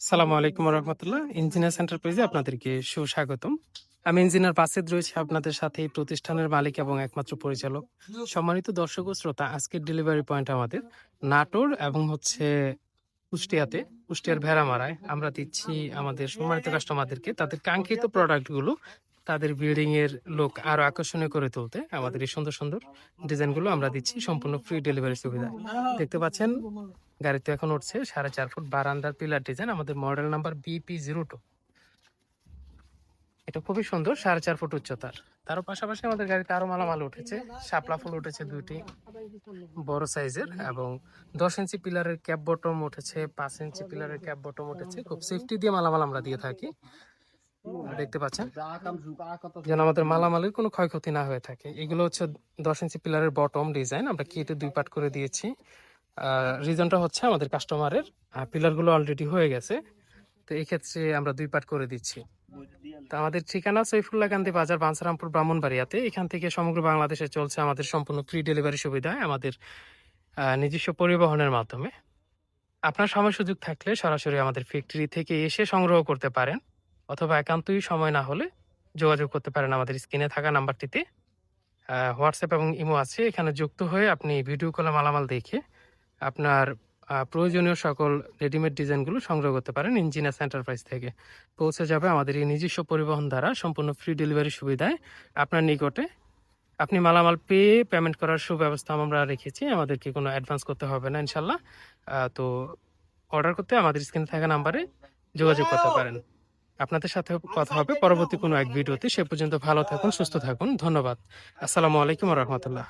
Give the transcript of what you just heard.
সালামু আলাইকুম। রহমতুল্লাহ। Engineer centre পেজে আপনাদেরকে সুস্বাগতম। আমি ইঞ্জিনিয়ার বাসেদ রয়েছে আপনাদের সাথে এই প্রতিষ্ঠানের মালিক এবং একমাত্র পরিচালক। সম্মানিত দর্শক ও শ্রোতা আজকের ডেলিভারি পয়েন্ট আমাদের নাটোর এবং হচ্ছে কুষ্টিয়াতে। কুষ্টিয়ার ভেড়ামারায় আমরা দিচ্ছি আমাদের সম্মানিত কাস্টমারদেরকে তাদের কাঙ্ক্ষিত প্রোডাক্টগুলো তাদের বিল্ডিং এর লোক আরও আকর্ষণীয় করে তুলতে আমাদের এই সুন্দর সুন্দর ডিজাইনগুলো আমরা দিচ্ছি সম্পূর্ণ ফ্রি ডেলিভারি সুবিধা। দেখতে পাচ্ছেন, গাড়িতে এখন উঠছে সাড়ে চার ফুট বারান্দার পিলার ডিজাইন আমাদের model number BP zero two এটা খুবই সুন্দর, সাড়ে চার ফুট উচ্চতার। তার পাশাপাশি আমাদের গাড়িতে আরও মালামাল উঠেছে, শাপলা ফুল উঠেছে দুইটি, বড় সাইজের এবং দশ ইঞ্চি পিলারের ক্যাপ বটম উঠেছে, পাঁচ ইঞ্চি পিলারের ক্যাপ বটম উঠেছে। খুব সেফটি দিয়ে মালামাল আমরা দিয়ে থাকি। দেখতে পাচ্ছেন? যেন আমাদের মালামালের কোনো ক্ষয়ক্ষতি না হয়ে থাকে। এগুলো হচ্ছে দশ ইঞ্চি পিলারের বটম ডিজাইন আমরা কেটে দুই পার্ট করে দিয়েছি। রিজনটা হচ্ছে আমাদের কাস্টমারের পিলারগুলো অলরেডি হয়ে গেছে। তো এই ক্ষেত্রে আমরা দুই পার্ট করে দিচ্ছি। তো আমাদের ঠিকানা সৈফুল্লাহ গান্ধী বাজার বাঞ্ছারামপুর ব্রাহ্মণবাড়িয়াতে। এখান থেকে সমগ্র বাংলাদেশে চলছে আমাদের সম্পূর্ণ ফ্রি ডেলিভারি সুবিধা, আমাদের নিজস্ব পরিবহনের মাধ্যমে। আপনার সময় সুযোগ থাকলে সরাসরি আমাদের ফ্যাক্টরি থেকে এসে সংগ্রহ করতে পারেন। অথবা একান্তই সময় না হলে যোগাযোগ করতে পারেন আমাদের স্ক্রিনে থাকা নাম্বারটিতে। হোয়াটসঅ্যাপ এবং ইমো আছে, এখানে যুক্ত হয়ে আপনি ভিডিও কলে মালামাল দেখে আপনার প্রয়োজনীয় সকল রেডিমেড ডিজাইনগুলো সংগ্রহ করতে পারেন ইঞ্জিনিয়ার্স এন্টারপ্রাইজ থেকে। পৌঁছে যাবে আমাদের এই নিজস্ব পরিবহন দ্বারা, সম্পূর্ণ ফ্রি ডেলিভারি সুবিধায়। আপনার নিকটে আপনি মালামাল পেয়ে পেমেন্ট করার সুব্যবস্থা আমরা রেখেছি, আমাদেরকে কোনো অ্যাডভান্স করতে হবে না, ইনশাল্লাহ। তো অর্ডার করতে আমাদের স্ক্রিনে থাকা নাম্বারে যোগাযোগ করতে পারেন। আপনাদের সাথে কথা হবে। পরবর্তী কোনো এক ভিডিওতে সে পর্যন্ত ভালো থাকুন সুস্থ থাকুন। ধন্যবাদ। আসসালামু আলাইকুম রহমতুল্লাহ।